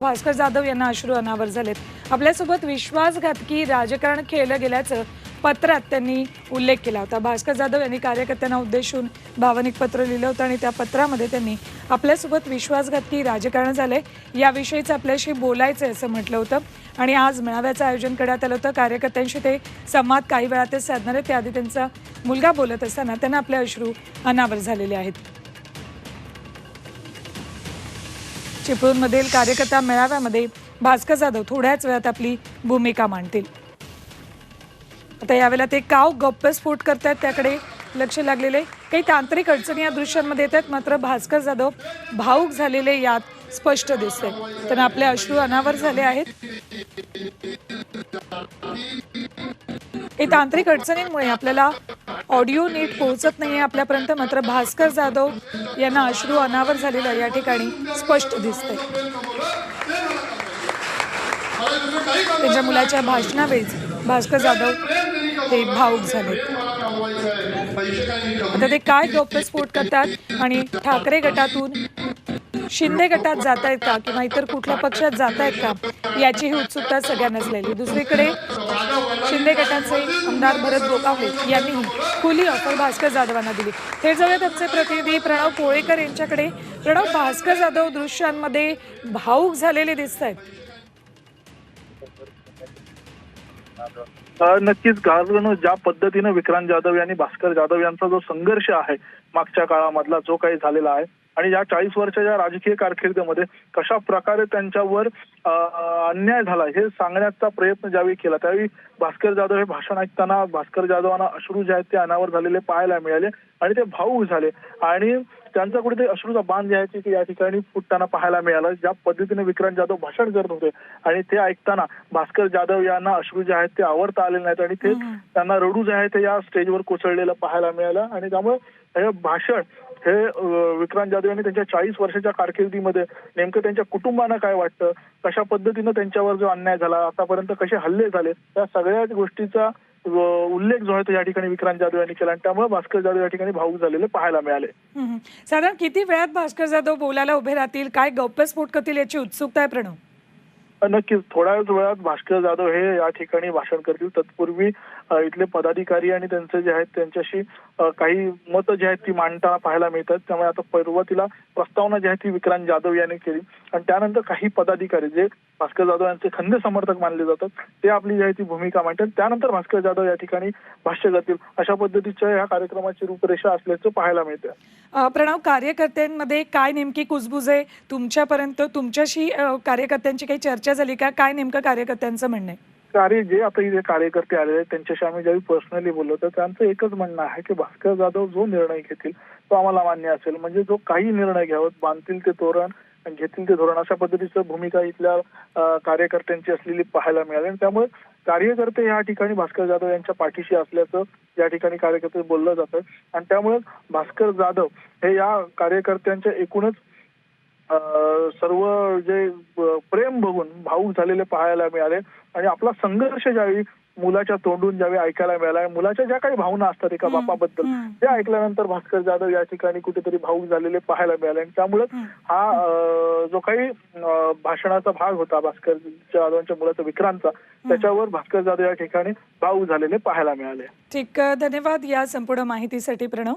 भास्कर जाधव यांना अश्रू अनावर झालेत. आपल्यासोबत विश्वासघातकी राजकारण खेळलं गेल्याचं पत्रात त्यांनी उल्लेख केला होता. भास्कर जाधव यांनी कार्यकर्त्यांना उद्देशून भावनिक पत्र लिहिलं होतं आणि त्या पत्रामध्ये त्यांनी आपल्यासोबत विश्वासघातकी राजकारण झालंय याविषयीच आपल्याशी बोलायचं आहे असं म्हटलं होतं. आणि आज मेळाव्याचं आयोजन करण्यात आलं होतं. कार्यकर्त्यांशी ते संवाद काही वेळातच साधणार आहेत. त्याआधी त्यांचा मुलगा बोलत असताना त्यांना आपले अश्रू अनावर झालेले आहेत. चिपळूणमधील कार्यकर्ता मेळाव्यामध्ये भास्कर जाधव थोड्याच वेळात आपली भूमिका मांडतील. आता यावेळेला ते काव गप्पस्फोट करतात त्याकडे लक्ष लागलेले. काही तांत्रिक अडचणी या दृश्यांमध्ये येतात मात्र भास्कर जाधव भाऊक झालेले यात स्पष्ट दिसते तर आपले अश्रू अनावर झाले आहेत. हे तांत्रिक अडचणींमुळे आपल्याला ऑडिओ नीट पोहोचत नाहीये आपल्यापर्यंत. मात्र भास्कर जाधव यांना अश्रू अनावर झालेलं या ठिकाणी स्पष्ट दिसतंय. त्यांच्या मुलाच्या भाषणावेळीच भास्कर जाधव हे भाऊक झाले. आता ते काय गोप्यस्फोट करतात आणि ठाकरे गटातून शिंदे गटात जात आहेत का किंवा इतर कुठल्या पक्षात जात आहेत का याचीही उत्सुकता सगळ्यांनाच लागली दुसरीकडे शिंदे गटाचे आमदार भरत गोगावले यांनी खुली ऑफर भास्कर जाधवांना दिली. हे जाऊयात आमचे प्रतिनिधी प्रणव कोळेकर यांच्याकडे. प्रणव भास्कर जाधव दृश्यांमध्ये भाऊक झालेले दिसत आहेत नक्कीच कारण ज्या पद्धतीनं विक्रांत जाधव यांनी भास्कर जाधव यांचा जो संघर्ष आहे मागच्या काळामधला जो काही झालेला आहे आणि या चाळीस वर्षाच्या राजकीय कारकिर्दीमध्ये कशा प्रकारे त्यांच्यावर अन्याय झाला हे सांगण्याचा प्रयत्न ज्यावेळी केला त्यावेळी भास्कर जाधव हे भाषण ऐकताना भास्कर जाधवांना अश्रू जे आहेत ते अनावर झालेले पाहायला मिळाले आणि ते भाऊक झाले. आणि त्यांचा कुठेतरी अश्रूचा बांध जे आहे ते या ठिकाणी फुटताना पाहायला मिळालं. ज्या पद्धतीने विक्रांत जाधव भाषण करत होते आणि ते ऐकताना भास्कर जाधव यांना अश्रू जे आहेत ते आवडता आले नाहीत आणि ते त्यांना रडू जे आहे ते या स्टेजवर कोसळलेलं पाहायला मिळालं. आणि त्यामुळे हे भाषण हे विक्रांत जाधव यांनी त्यांच्या चाळीस वर्षाच्या कारकिर्दीमध्ये नेमकं त्यांच्या कुटुंबांना काय वाटतं? कशा पद्धतीनं त्यांच्यावर जो अन्याय झाला? आतापर्यंत कसे हल्ले झाले? त्या सगळ्या गोष्टीचा उल्लेख जो आहे तो या ठिकाणी विक्रांत जाधव यांनी केला आणि त्यामुळे भास्कर जाधव या ठिकाणी भाऊक झालेले पाहायला मिळाले. साधारण किती वेळात भास्कर जाधव बोलायला उभे राहतील? काय गौप्यस्फोट करतील याची उत्सुकता आहे प्रणव? नक्कीच थोड्याच वेळात भास्कर जाधव हे या ठिकाणी भाषण करतील. तत्पूर्वी इथले पदाधिकारी आणि त्यांचे जे आहेत त्यांच्याशी काही मतं जी आहेत ती मांडताना पाहायला मिळतात. त्यामुळे आता सुरुवातीला प्रस्तावना जी आहे ती विक्रांत जाधव यांनी केली. आणि त्यानंतर काही पदाधिकारी जे भास्कर जाधव यांचे खंदे समर्थक मानले जातात. ते आपली जी आहे ती भूमिका मांडतात. त्यानंतर भास्कर जाधव या ठिकाणी भाष्य करतील. अशा पद्धतीच्या या कार्यक्रमाची रूपरेषा असल्याचं पाहायला मिळतं. प्रणव कार्यकर्त्यांमध्ये काय नेमकी कुजबुज आहे? तुमच्यापर्यंत तुमच्याशी कार्यकर्त्यांची काही चर्चा झाली का? काय नेमकं कार्यकर्त्यांचं म्हणणं आहे? कार्य जे आता इथे कार्यकर्ते आलेले आहेत त्यांच्याशी आम्ही ज्यावेळी पर्सनली बोललो तर त्यांचं एकच म्हणणं आहे की भास्कर जाधव जो निर्णय घेतील तो आम्हाला मान्य असेल. म्हणजे जो काही निर्णय घ्यावं बांधतील ते तोरण घेतील ते धोरण. अशा पद्धतीचं भूमिका इथल्या कार्यकर्त्यांची असलेली पाहायला मिळाली. आणि त्यामुळे कार्यकर्ते या ठिकाणी भास्कर जाधव यांच्या पाठीशी असल्याचं या ठिकाणी कार्यकर्ते बोललं जातं. आणि त्यामुळे भास्कर जाधव हे या कार्यकर्त्यांच्या एकूणच अं, सर्व जे प्रेम बघून भाऊक झालेले पाहायला मिळाले. आणि आपला संघर्ष ज्यावेळी मुलाच्या तोंडून ज्यावेळी ऐकायला मिळाला मुलाच्या ज्या काही भावना असतात एका बापाबद्दल त्या ऐकल्यानंतर भास्कर जाधव या ठिकाणी कुठेतरी भाऊक झालेले पाहायला मिळाले. आणि त्यामुळे हा जो काही भाषणाचा भाग होता भास्कर जाधवांच्या मुलाचा विक्रांतचा त्याच्यावर भास्कर जाधव या ठिकाणी भाऊक झालेले पाहायला मिळाले. ठीक धन्यवाद या संपूर्ण माहितीसाठी प्रणव.